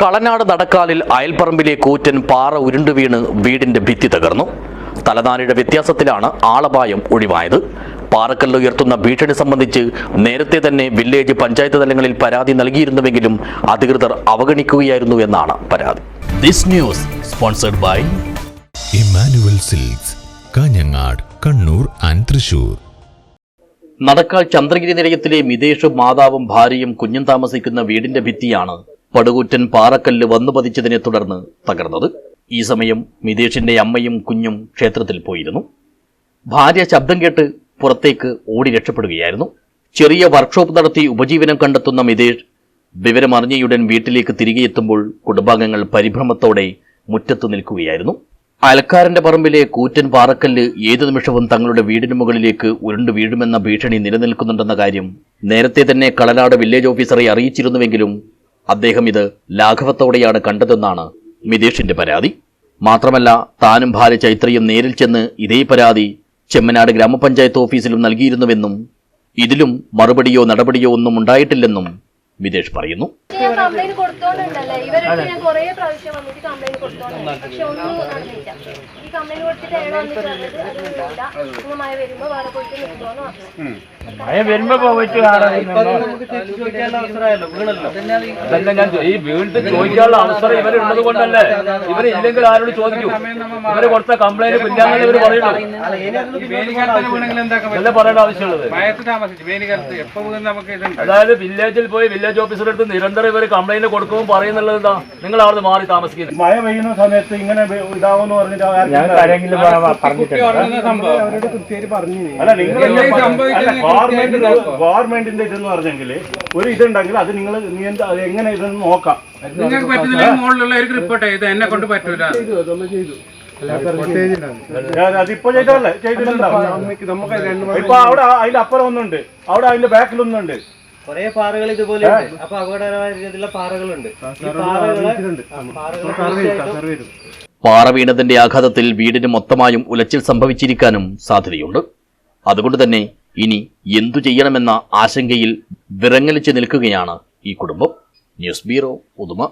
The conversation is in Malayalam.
കളനാട് നടക്കാലിൽ അയൽപ്പറമ്പിലെ കൂറ്റൻ പാറ ഉരുണ്ടു വീണ് വീടിന്റെ ഭിത്തി തകർന്നു. തലനാരിയുടെ വ്യത്യാസത്തിലാണ് ആളപായം ഒഴിവായത്. പാറക്കല്ല് ഉയർത്തുന്ന ഭീഷണി സംബന്ധിച്ച് നേരത്തെ തന്നെ വില്ലേജ് പഞ്ചായത്ത് തലങ്ങളിൽ പരാതി നൽകിയിരുന്നുവെങ്കിലും അധികൃതർ അവഗണിക്കുകയായിരുന്നു എന്നാണ് പരാതി. This news sponsored by Emmanuel Silks Kanhangad Kannur and Thrissur. Nadakkal Chandragiri നിലയത്തിലെ Mithesh മാതാവും ഭാര്യയും കുഞ്ഞും താമസിക്കുന്ന വീടിന്റെ ഭിത്തിയാണ് പടുകൂറ്റൻ പാറക്കല്ല് വന്നു പതിച്ചതിനെ തുടർന്ന് തകർന്നത്. ഈ സമയം മിതേഷിന്റെ അമ്മയും കുഞ്ഞും ക്ഷേത്രത്തിൽ പോയിരുന്നു. ഭാര്യ ശബ്ദം കേട്ട് പുറത്തേക്ക് ഓടി രക്ഷപ്പെടുകയായിരുന്നു. ചെറിയ വർക്ക്ഷോപ്പ് നടത്തി ഉപജീവനം കണ്ടെത്തുന്ന മിതേഷ് വിവരമറിഞ്ഞയുടൻ വീട്ടിലേക്ക് തിരികെ എത്തുമ്പോൾ കുടുംബാംഗങ്ങൾ പരിഭ്രമത്തോടെ മുറ്റത്ത് നിൽക്കുകയായിരുന്നു. അലക്കാരന്റെ പറമ്പിലെ കൂറ്റൻ പാറക്കല്ല് ഏതു നിമിഷവും തങ്ങളുടെ വീടിന് മുകളിലേക്ക് ഉരുണ്ടു വീഴുമെന്ന ഭീഷണി നിലനിൽക്കുന്നുണ്ടെന്ന കാര്യം നേരത്തെ തന്നെ കളനാട് വില്ലേജ് ഓഫീസറെ അറിയിച്ചിരുന്നുവെങ്കിലും അദ്ദേഹം ഇത് ലാഘവത്തോടെയാണ് കണ്ടതെന്നാണ് മിതേഷിന്റെ പരാതി. മാത്രമല്ല താനും ഭാര്യ ചൈത്രയും നേരിൽ ചെന്ന് ഇതേ പരാതി ചെമ്മനാട് ഗ്രാമപഞ്ചായത്ത് ഓഫീസിലും നൽകിയിരുന്നുവെന്നും ഇതിലും മറുപടിയോ നടപടിയോ ഒന്നും ഉണ്ടായിട്ടില്ലെന്നും മിതേഷ് പറയുന്നു. ഞാൻ കംപ്ലൈന്റ് കൊടുത്തോണ്ടുണ്ടല്ലേ? ഇവരൊക്കെ ഞാൻ കുറേ പ്രാവശ്യം വന്നിട്ട് കംപ്ലൈന്റ് കൊടുത്തോണ്ടാണ് പക്ഷെ ഒന്നും നടന്നില്ല. ഈ കംപ്ലൈന്റ് കൊടുത്തിട്ട് അയാൾ വന്നിട്ട് പറഞ്ഞത് അതൊന്നുമില്ല നിങ്ങൾ മഴ വരുമ്പോ വേറെ പോയിട്ട് നിൽക്കുമെന്ന് പറഞ്ഞു. മഴ വരുമ്പോ പോയിട്ട് അതല്ല ഞാൻ ഈ വീണ്ടും ചോദിക്കാനുള്ള അവസരം ഇവരുള്ളത് കൊണ്ടല്ലേ? ഇവർ ഇല്ലെങ്കിൽ ആരോട് ചോദിക്കും. ഇവർ കൊടുത്ത കംപ്ലൈന്റ് പിന്നാലെ ഇവർ പറയുള്ളൂ പറയേണ്ട ആവശ്യമുള്ളത്. അതായത് വില്ലേജിൽ പോയി വില്ലേജ് ഓഫീസറുടെ അടുത്ത് നിരന്തരം ഇവർ കംപ്ലൈന്റ് കൊടുക്കുമ്പോൾ പറയുന്നുള്ളത് എന്താ? നിങ്ങൾ അവിടെ മാറി താമസിക്കുന്നത് മഴ പെയ്യുന്ന സമയത്ത് ഇങ്ങനെ ഇതാവെന്ന് പറഞ്ഞിട്ട് ഗവൺമെന്റിന്റെ ഇതെന്ന് പറഞ്ഞെങ്കിൽ ഒരു ഇതുണ്ടെങ്കിൽ അത് നിങ്ങൾ എങ്ങനെ ഇതെന്ന് നോക്കാം. നിങ്ങൾക്ക് പറ്റുന്നില്ല മുകളിലുള്ളവർക്ക് റിപ്പോർട്ട് ചെയ്ത് എന്നെ കൊണ്ട് പറ്റൂല. അതിപ്പോ ചെയ്തല്ലേ ചെയ്തിട്ടുണ്ടാവും. ഇപ്പൊ അവിടെ അതിന്റെ അപ്പുറം ഒന്നുണ്ട്. അവിടെ അതിന്റെ ബാക്കിൽ ഒന്നുണ്ട്. കുറെ പാറകൾ ഇതുപോലെ അപ്പൊ അപകടകരമായ രീതിയിലുള്ള പാറകളുണ്ട്. പാറ വീണതിന്റെ ആഘാതത്തിൽ വീടിന് മൊത്തമായും ഉലച്ചിൽ സംഭവിച്ചിരിക്കാനും സാധ്യതയുണ്ട്. അതുകൊണ്ട് തന്നെ ഇനി എന്തു ചെയ്യണമെന്ന ആശങ്കയിൽ വിറങ്ങലിച്ച് നിൽക്കുകയാണ് ഈ കുടുംബം. News bureau Uduma.